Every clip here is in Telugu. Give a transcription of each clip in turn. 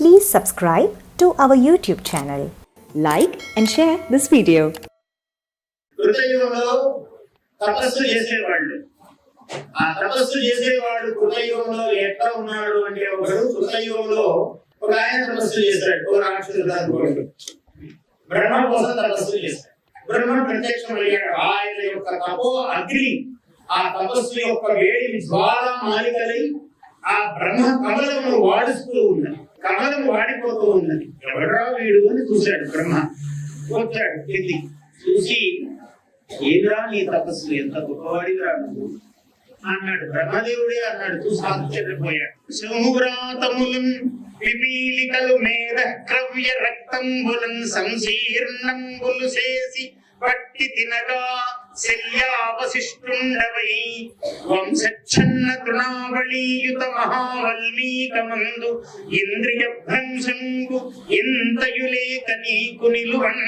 Please subscribe to our YouTube channel. Like and share this video. తపస్సు చేసేవాళ్ళు. ఆ తపస్సు చేసేవాడు కృతయుగంలో ఎట్లా ఉన్నాడు అంటే ఒకడు కృతయుగంలో ఒక ఆయన తపస్సు చేశాడు ఒక రాక్షసుడు అనుకోండి. బ్రహ్మ కోసం తపస్సు చేశాడు. బ్రహ్మ ప్రత్యక్షమయ్యాడు. ఆయన యొక్క తపో అగ్ని ఆ తపస్సు యొక్క వేడి జ్వాల మాలికలై ఆ బ్రహ్మ కమలము వాడుస్తూ ఉన్నాడు కాలం వాడిపోతూ ఉన్నది. ఎవడరా వీడు అని చూశాడు బ్రహ్మ. వచ్చాడు కింది చూసి ఏమిరా నీ తపస్సు? ఎంత గొప్పవాడిరా నువ్వు? అన్నాడు బ్రహ్మదేవుడే అన్నాడు చూసి ఆశ్చర్యపోయాడు సింహురాతములను పిపీలికలు మేధ క్రవ్య రక్తంబులం సంశీర్ణంబులు చేసి పట్టి తినగా శల్యావశిష్టుండవై వంశచ్ఛన్న తృణావళీయుత మహావల్మీకమందు ఇంద్రియ భ్రంశంగు ఇంతయులేక నీకు నిలువన్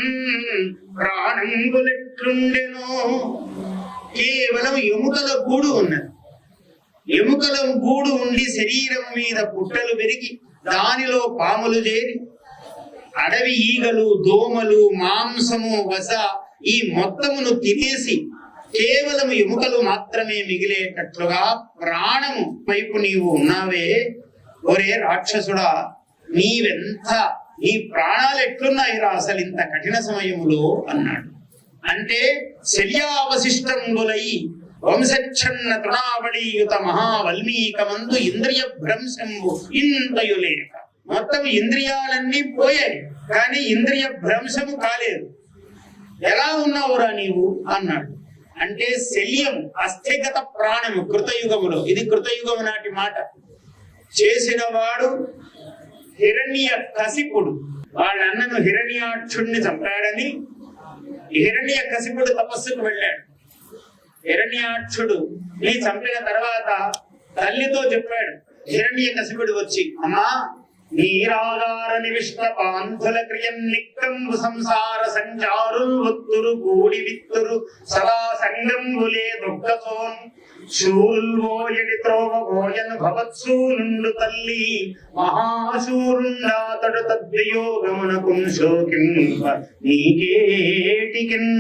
ప్రాణంగులెట్లుండెనో కేవలం ఎముకల గూడు ఉన్నది. ఎముకల గూడు ఉండి శరీరం మీద పుట్టలు పెరిగి దానిలో పాములు చేరి అడవి ఈగలు దోమలు మాంసము వస ఈ మొత్తమును తినేసి కేవలం ఎముకలు మాత్రమే మిగిలేటట్లుగా ప్రాణము వైపు నీవు ఉన్నావే. ఒరే రాక్షసుడా నీవెంత నీ ప్రాణాలు ఎట్లున్నాయిరా అసలు ఇంత కఠిన సమయములో అన్నాడు. అంటే శల్యావశిష్టంబులై వంశచ్ఛన్న తృణావళీయుత మహావల్మీకమందు ఇంద్రియ భ్రంశంబు ఇంతయు లేక మొత్తం ఇంద్రియాలన్నీ పోయాయి కానీ ఇంద్రియ భ్రంశము కాలేదు. ఎలా ఉన్నావురా నీవు? అన్నాడు. అంటే శల్యం అస్థిగత ప్రాణము కృతయుగములో. ఇది కృతయుగము నాటి మాట. చేసిన వాడు హిరణ్య కసిపుడు. వాళ్ళ అన్నను హిరణ్యాక్షుణ్ణి చంపాడని హిరణ్య కసిపుడు తపస్సుకు వెళ్ళాడు. హిరణ్యాక్షుడు నీ చంపిన తర్వాత తల్లితో చెప్పాడు హిరణ్య కసిపుడు వచ్చి అమ్మా నీరాగార నివిష్ట పాంధుల క్రియం నిక్కంబు సంసార సంచారుల్ ఒత్తురు కూడి విత్తురు సదా సంగంబులే దుఃఖసోన్ శూల్వోయడి త్రోవ భోజన భవత్సూనుండు తల్లి మహాశూరుండాతడు నీకేటికిన్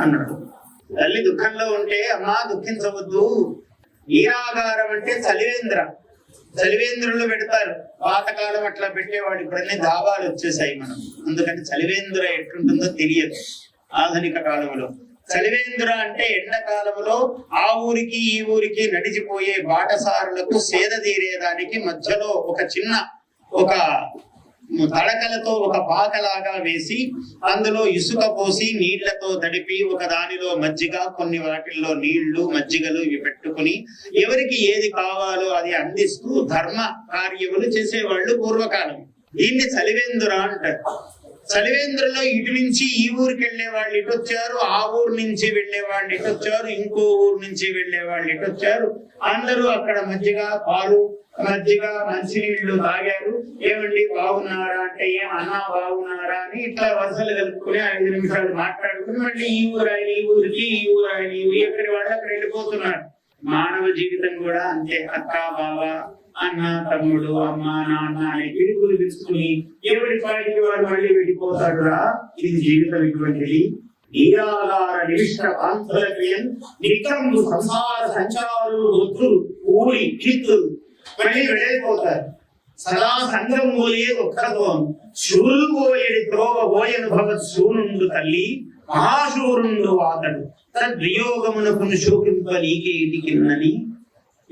అన్నాడు. తల్లి దుఃఖంలో ఉంటే అమ్మా దుఃఖించవద్దు. ఈరాగారం అంటే చలివేంద్ర చలివేంద్రులు పెడతారు. పాతకాలం అట్లా పెట్టేవాడు ఇప్పుడన్నీ దాబాలు వచ్చేసాయి మనం అందుకని చలివేంద్ర ఎట్లుంటుందో తెలియదు ఆధునిక కాలంలో. చలివేంద్ర అంటే ఎండాకాలంలో ఆ ఊరికి ఈ ఊరికి నడిచిపోయే బాటసారులకు సేద తీరేదానికి మధ్యలో ఒక చిన్న ఒక తడకలతో ఒక పాకలాగా వేసి అందులో ఇసుక పోసి నీళ్ళతో తడిపి ఒక దానిలో మజ్జిగ కొన్ని వాటిల్లో నీళ్ళు మజ్జిగలు ఇవి పెట్టుకుని ఎవరికి ఏది కావాలో అది అందిస్తూ ధర్మ కార్యములు చేసేవాళ్ళు పూర్వకాలం. దీన్ని చలివేందురా అంటారు. చలివేంద్రలో ఇటు నుంచి ఈ ఊరికి వెళ్ళే వాళ్ళు ఇటు వచ్చారు ఆ ఊరు నుంచి వెళ్ళే వాళ్ళు ఇటు వచ్చారు ఇంకో ఊరు నుంచి వెళ్ళే వాళ్ళు ఇటు వచ్చారు. అందరూ అక్కడ మజ్జిగ పాలు మజ్జిగ మంచినీళ్ళు తాగారు. ఏమండి బాగున్నారా అంటే ఏం అన్నా బాగున్నారా అని ఇట్లా వరుసలు కలుపుకుని ఐదు నిమిషాలు మాట్లాడుకుని మళ్ళీ ఈ ఊరు ఆయన ఈ ఊరికి ఈ ఊరు ఆయన ఈ ఊరు ఎక్కడి వాళ్ళు అక్కడ వెళ్ళిపోతున్నారు. మానవ జీవితం కూడా అంతే అక్క బావ అన్న తమ్ముడు అమ్మ నాన్న అనే పిలుపులు తీసుకుని ఎవరి పాటికి వాడు మళ్ళీ వెళ్ళిపోతాడు రా? ఇది జీవితం ఇటువంటిది. నీరాగార నివిష్ట పాంతులక్రియం నిక్రంబు సంసార సంచారు వృద్ధులు ఊరి కీర్తులు మళ్ళీ వెళ్ళిపోతారు. సదా సంఘం మూలే ఒక్కతో శూరు పోయేడి త్రోవ పోయను భగత్ శూనుండు తల్లి మహాశూరుండు వాతడు తద్వియోగమునకు శోకింప నీకేటి కిన్నని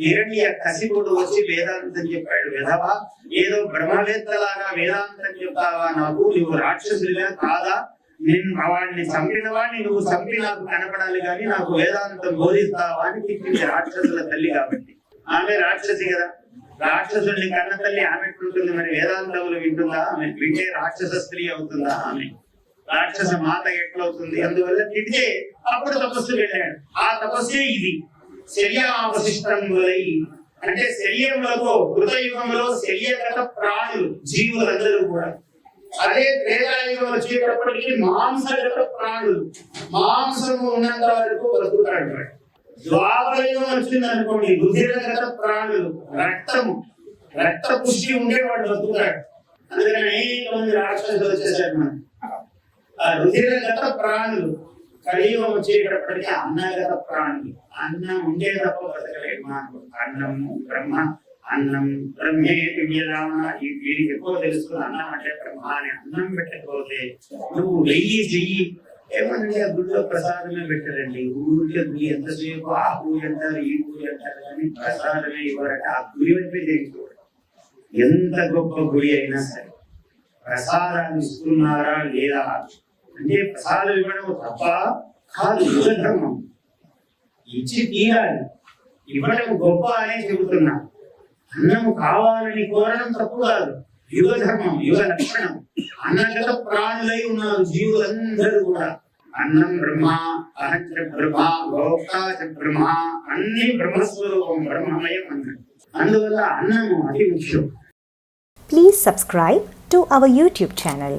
హిరణ్య కసిపుడు వచ్చి వేదాంతం చెప్పాడు విధవా ఏదో బ్రహ్మవేత్తలాగా వేదాంతం చెప్తావా నాకు? నువ్వు రాక్షసుడిగా కాదా? నిన్ను వాడిని చంపిన వాడిని నువ్వు చంపి నాకు కనపడాలి కానీ నాకు వేదాంతం బోధిస్తావా? అని చెప్పింది రాక్షసుల తల్లి కాబట్టి. ఆమె రాక్షసి కదా. రాక్షసుడిని కన్న తల్లి ఆమె ఉంటుంది మరి వేదాంతములు వింటుందా? ఆమె వింటే రాక్షస స్త్రీ అవుతుందా? ఆమె రాక్షస మాత ఎట్లవుతుంది? అందువల్ల తిడితే అప్పుడు తపస్సు వెళ్ళాడు. ఆ తపస్సే ఇది. శల్యావశిష్టములై అంటే శల్యములతో కృతయుగంలో శల్యగత ప్రాణులు జీవులందరూ కూడా. అదే త్రేతాయుగం వచ్చేటప్పటికి మాంసగత ప్రాణులు. మాంసము ఉన్నంత వరకు బ్రతుకుతాడు ద్వాపరయుగం వచ్చింది అనుకోండి రుధిరగత ప్రాణులు రక్తము. రక్త పుష్టి ఉండేవాడు బ్రతుకుతాడు అందుకని అనేక మంది రాక్షసులు వచ్చేసారు మనం ఆ రుధిరగత ప్రాణులు. కలియుగం వచ్చేటప్పటికి అన్నగత ప్రాణి. అన్నం ఉంటే తప్ప బతకలేదు మాకు అన్నము బ్రహ్మ అన్నం బ్రహ్మే విజయరామ ఈ వీరికి ఎక్కువ తెలుస్తుంది అన్నం అంటే బ్రహ్మ అని అన్నం పెట్టకపోతే నువ్వు వెయ్యి చెయ్యి. ఏమంటే ఆ గుడిలో ప్రసాదమే పెట్టరండి. ఊరికే గుడి ఎంతసేపు ఆ పూజ అంటారు ఈ పూజ అంటారు కానీ ప్రసాదమే ఇవ్వరట. ఆ గుడి వైపే తెలియకూడదు ఎంత గొప్ప గుడి అయినా సరే. ప్రసాదాన్ని ఇస్తున్నారా లేదా? అంటే ప్రసాదం ఇవ్వడం తప్ప కాదు ధర్మం ఇచ్చి తీయాలి ఇవ్వడం గొప్ప అనే చెబుతున్నా. అన్నం కావాలని కోరడం తప్పు కాదు. యుగ ధర్మం యుగ లక్షణం. అన్నగత ప్రాణులై ఉన్నారు జీవులందరూ కూడా. అన్నం బ్రహ్మ అహంచ బ్రహ్మ భోక్తా బ్రహ్మ అన్ని బ్రహ్మస్వరూపం బ్రహ్మమయం అన్నాడు అందువల్ల అన్నము అతి ముఖ్యం. Please subscribe to our YouTube channel